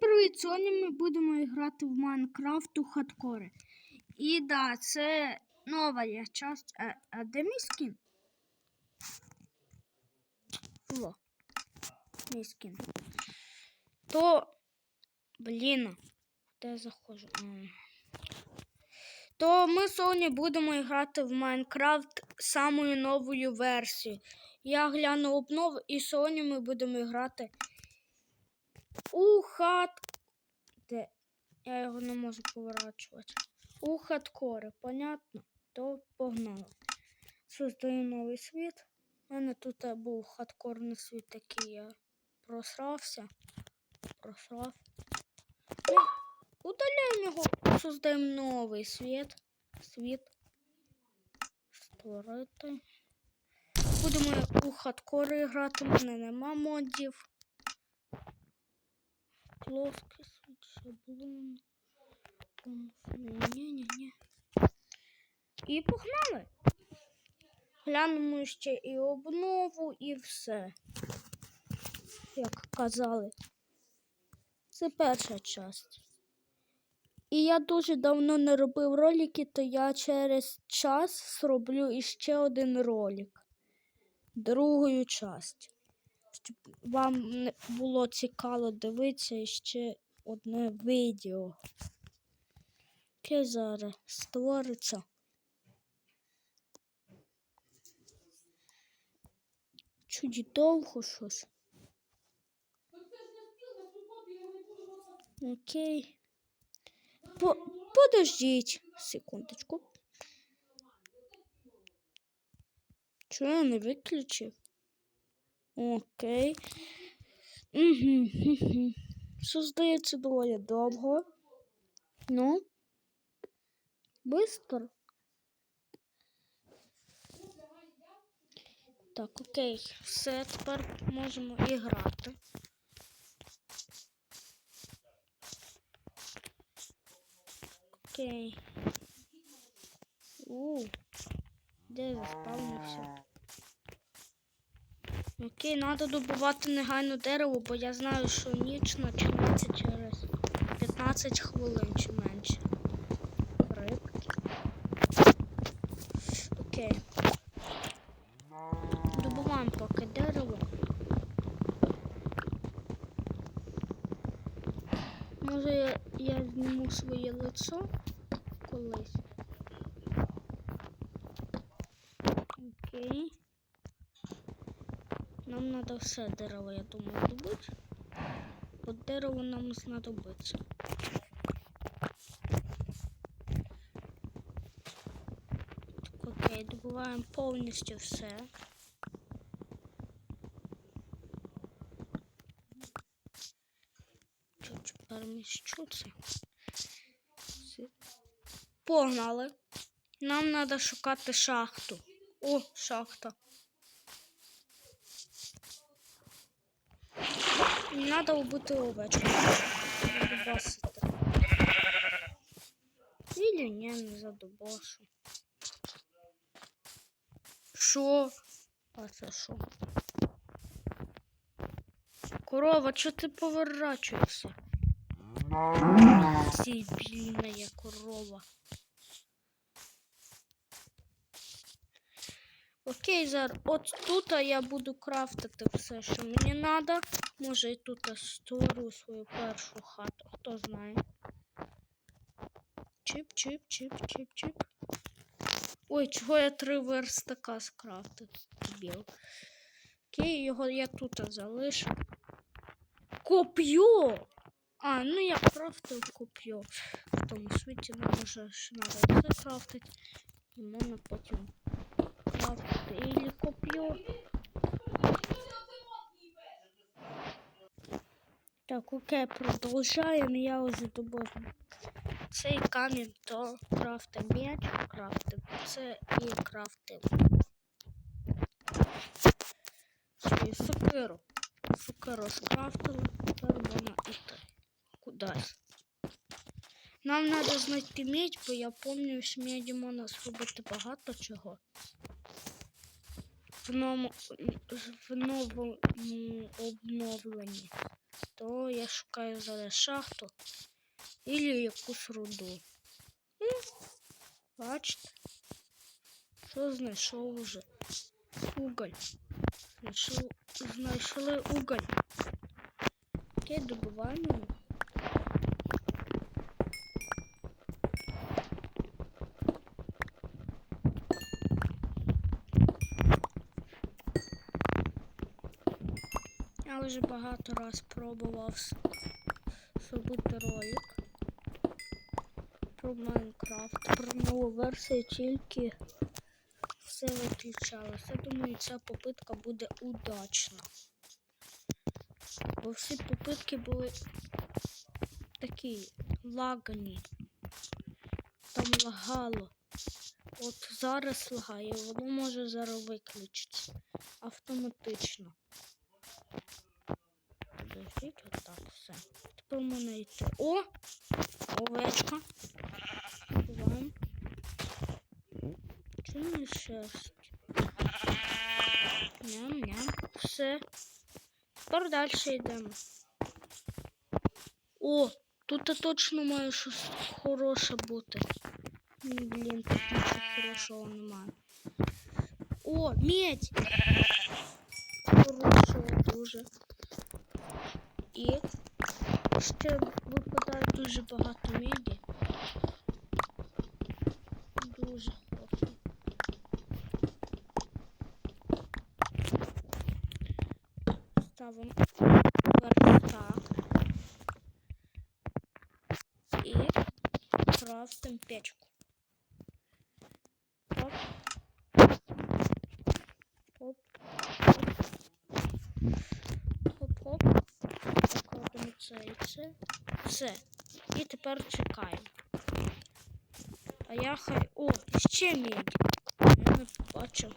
привіт! Сьогодні ми будемо грати в Майнкрафт у хардкори. І да, це нова є часть. А, а де мій скін? Во. Мій скін. То. Блін. Де я заходжу? То ми сьогодні будемо грати в Майнкрафт самою новою версією. Я гляну обнову і сьогодні ми будемо грати у хат. Де? Я його не можу поворачувати. У хаткори, понятно? То погнали. Создаю новий світ. У мене тут е, був хаткорний світ, такий я просрався. Просрав. Ну, удаляємо його, создаємо новий світ. Світ. Створити. Будемо у хаткори грати, в мене нема модів. Плоский світ, шаблон. Ні-ні-ні. І погнали. Глянемо ще і обнову, і все. Як казали. Це перша часть. І я дуже давно не робив ролики, то я через час зроблю іще один ролик. Другою часть. Щоб вам було цікаво дивитися ще одне відео. Яке зараз створиться. Чуть довго щось. Окей. По подождіть секундочку. Чого я не виключив? Окей. Угу, угу. Создається доволі довго. Ну. Быстро. Так, окей. Все, тепер можемо і грати. Окей. У, де заспавнився? Окей, треба добувати негайно дерево, бо я знаю, що ніч починається через 15 хвилин чи менше. Окей. Добуваємо поки дерево. Може я, я зніму своє лицо колись. Окей. Надо все дерево, я думаю, добути. Бо дерево нам знадобиться. Так, окей, добуваємо повністю все. Переміщу це. Погнали. Нам треба шукати шахту. О, шахта. Надо убити овечку. Или ні, не задубашу. Що? А це що? Корова, чого ти поворачуєшся? Сибільна корова. Окей, зараз от тут я буду крафтити все, що мені треба. Може і тут створю свою першу хату, хто знає. Чип, чип, чип, чип, чип. Ой, чого я три верстака скрафтив? Окей, його я тут залишу. Коп'ю! А, ну я крафтив коп'ю. В тому світі може треба це крафтити. І можна потім. Или коп'ю. Так, окей, продовжаємо. Я вже добув цей камінь, то крафтим м'яч, крафтим це і крафтим. Свою сокиру. Сокиру скрафтили, тепер можна йти кудись. Нам треба знайти меч, бо я пам'ятаю, що меді можна зробити багато чого. В новому, в обновленні. то я шукаю зараз шахту і якусь руду. Ну, бачите, що знайшов уже? Уголь. Знайшов, знайшли уголь. Окей, добуваємо. Я вже багато раз пробував зробити ролик про Майнкрафт, про нову версію, тільки все виключалося. Думаю, ця попитка буде удачна. Бо всі попитки були такі лагані. Там лагало. От зараз лагає, воно може зараз виключитися автоматично. Подождіть, отак все. Тепер в мене йти. О! Овечка. Вам. Чому шерсть? Ням-ням. Все. Тепер далі йдемо. О, тут точно має щось хороше бути. Ні, Блін, тут нічого хорошого немає. О, медь! Хорошого дуже. І ще випадає дуже багато меді. Дуже хорошо. Ставимо верстак. І крафтим печку. Оп. Оп. Оп-оп. Це. Все. І тепер чекаємо. А я хай. О, ще мідь. Я не побачив.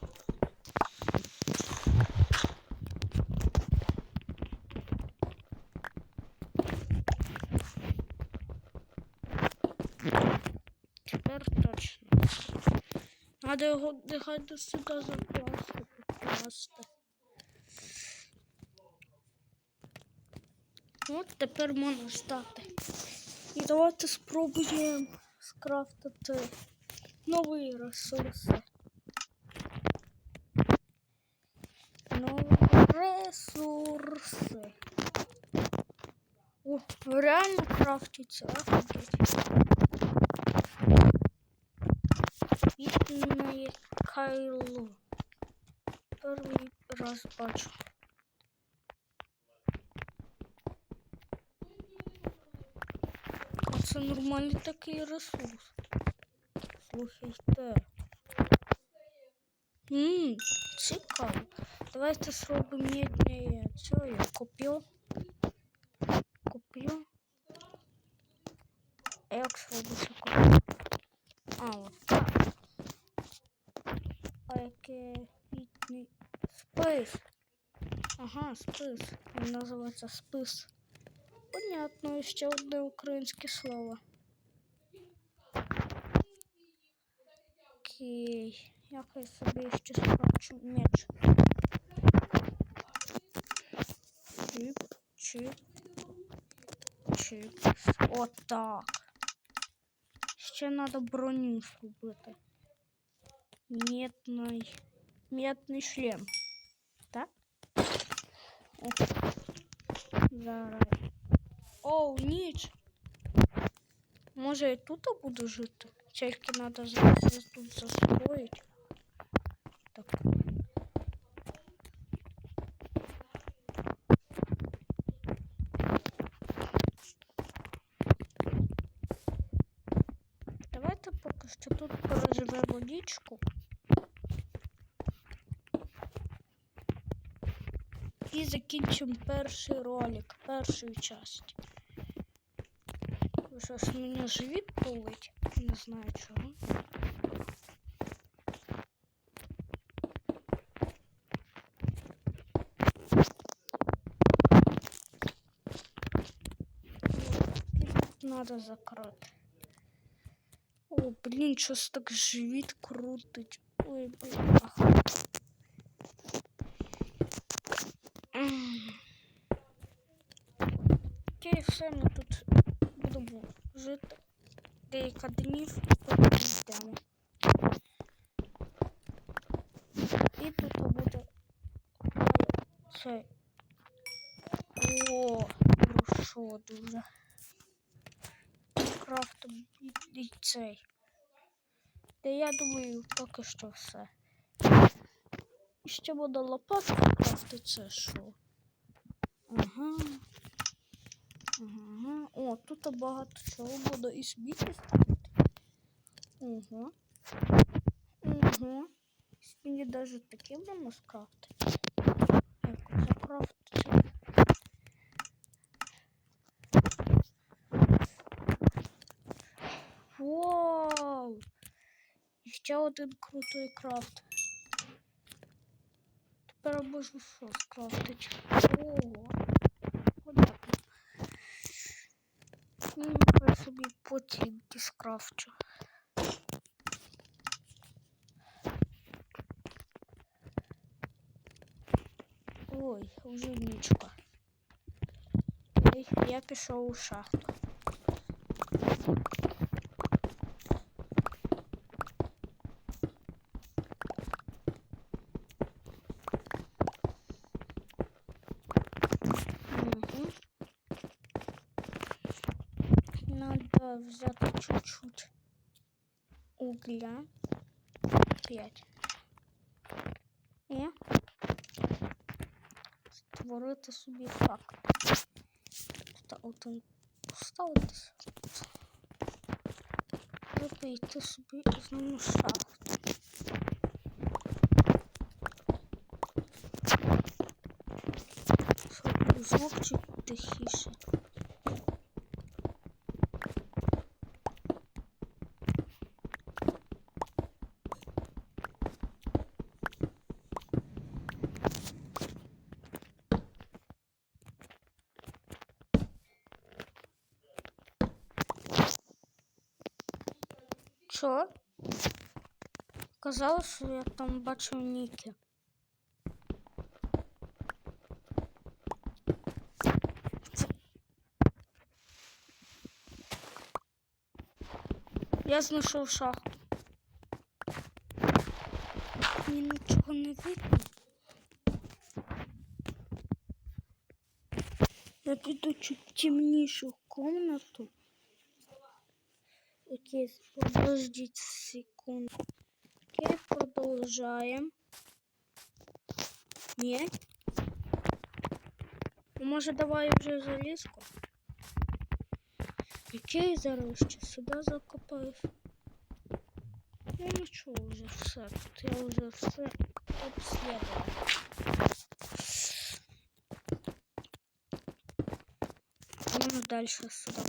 Тепер точно. Надо його нехай до сюди закласти, покласти. От тепер можна стати. І давайте спробуємо скрафтити нові ресурси. Нові ресурси. О, реально крафтиться, офігеть. Вітне кайло. Перший раз бачу. Нормальний такий ресурс. Слухайте. Ммм, цікаво. Давайте зробимо мідне цього коп'ю. Коп'ю. А як зробити коп'ю? А, от так. А яке мідний спис. Ага, спис. Він називається спис. Понятно, і ще одне українське слово. Окей. Я хай собі ще скрафчу меч. Чип, чип, чип. Отак. Ще треба броню зробити. Медний, медний шлем. Так? О. Зараз. Оу, ніч. Може і тут буду жити? Тільки треба зараз тут застроїти. Так. Давайте поки що тут переживемо нічку. І закінчимо перший ролик, першу часть. Щось мені живіт болить. Не знаю чого. Надо закрити. О, блін, щось так живіт крутить. Ой, блін. Ага. М. все, ми тут будемо жити деяка днів. І тут буде цей. О, хорошо дуже. Крафт і- цей. Я думаю, поки що все. І ще буде лопатка крафти, це що? Ага. Ага. О, тут багато чого буде і сміття ставити. Ого. Ого. Мені навіть таке можна скрафтити. Як це? Вау! І ще один крутой крафт. Тепер можу що скрафтити? Ого. собі потім скрафчу. Ой, вже нічка. Я пішов у шахту. Надо взять чуть-чуть угля. П'ять. І створити собі факт. Та один поставити. Треба йти собі знову в шахту. Щоб звук чуть тихіше. Що? Казалось, що я там бачив Ніки. Це- Я знайшов шахту. Мені нічого не видно. Я піду чуть в темнішу комнату. Окей, подождите секунду. Окей, продолжаем. Ні. Ну, може, давай вже залізку? Окей, зараз ще сюди закопаюсь. Ну нічого, вже все. Тут я вже все обслідував. Можна далі сюди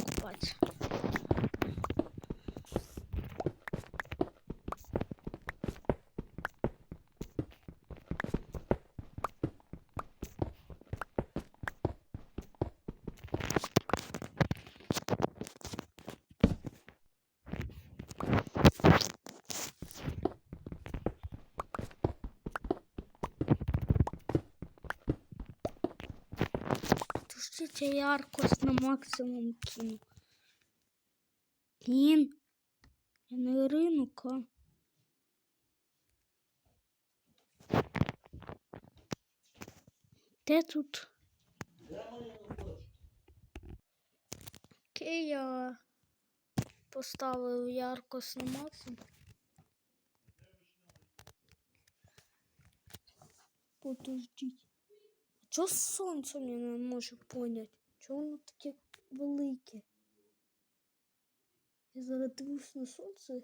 Копатися. Пустите яркость на максимум кину. Блін. Я не ринок, а. Де тут? Окей, я поставив яркость на максимум. Подождіть. Чого сонце я не можу поняти? Чого воно таке велике? Я зараз дивлюсь на сонце.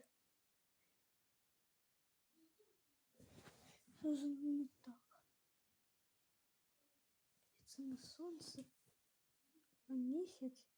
Що ж не так? Це не сонце, а місяць.